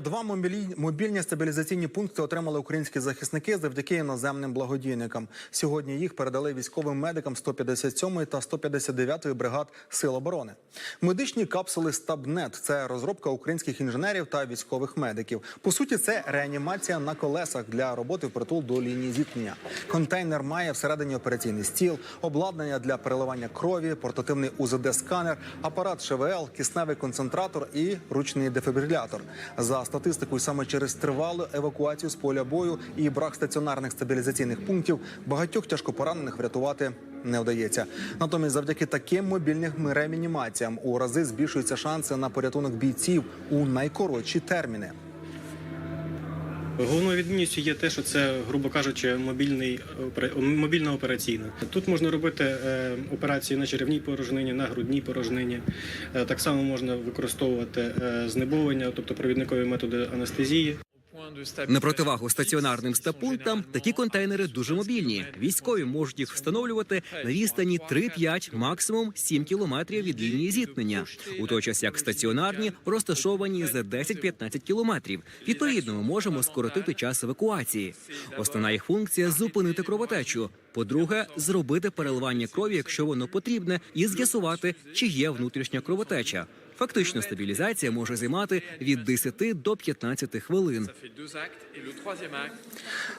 Два мобільні стабілізаційні пункти отримали українські захисники завдяки іноземним благодійникам. Сьогодні їх передали військовим медикам 157-ї та 159-ї бригад Сил оборони. Медичні капсули Стабнет це розробка українських інженерів та військових медиків. По суті, це реанімація на колесах для роботи впритул до лінії зіткнення. Контейнер має всередині операційний стіл, обладнання для переливання крові, портативний УЗД-сканер, апарат ШВЛ, кисневий концентратор і ручний дефібрилятор. За статистикою, саме через тривалу евакуацію з поля бою і брак стаціонарних стабілізаційних пунктів багатьох тяжкопоранених врятувати не вдається. Натомість, завдяки таким мобільним реанімаціям у рази збільшуються шанси на порятунок бійців у найкоротші терміни. Головною відмінністю є те, що це, грубо кажучи, мобільний мобільна операційна. Тут можна робити е, операції на черевній порожнині, на грудній порожнині. Е, Так само можна використовувати е, знеболення, тобто провідникові методи анестезії. На противагу стаціонарним стапунктам такі контейнери дуже мобільні. Військові можуть їх встановлювати на відстані 3-5, максимум 7 кілометрів від лінії зіткнення. У той час як стаціонарні розташовані за 10-15 кілометрів. Відповідно, ми можемо скоротити час евакуації. Основна їх функція зупинити кровотечу. По-друге, зробити переливання крові, якщо воно потрібне, і з'ясувати, чи є внутрішня кровотеча. Фактично, стабілізація може займати від 10 до 15 хвилин.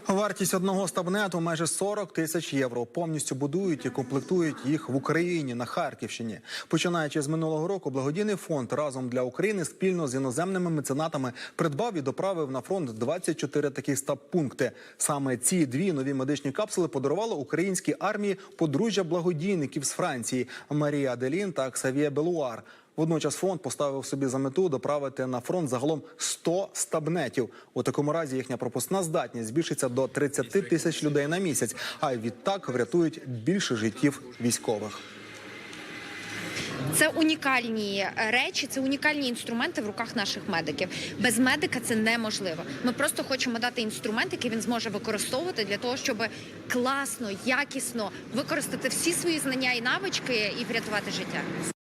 Вартість одного стабнету майже 40 тисяч євро. Повністю будують і комплектують їх в Україні на Харківщині. Починаючи з минулого року, благодійний фонд разом для України спільно з іноземними меценатами придбав і доправив на фронт 24 такі стаб-пункти. Саме ці дві нові медичні капсули подарувало українській армії подружжя благодійників з Франції Марія Аделін та Ксавіє Белуар. Водночас фонд поставив собі за мету доправити на фронт загалом 100 стабнетів. У такому разі їхня пропускна здатність збільшиться до 30 тисяч людей на місяць, а відтак врятують більше життів військових. Це унікальні речі, це унікальні інструменти в руках наших медиків. Без медика це неможливо. Ми просто хочемо дати інструмент, який він зможе використовувати для того, щоб класно, якісно використати всі свої знання і навички і врятувати життя.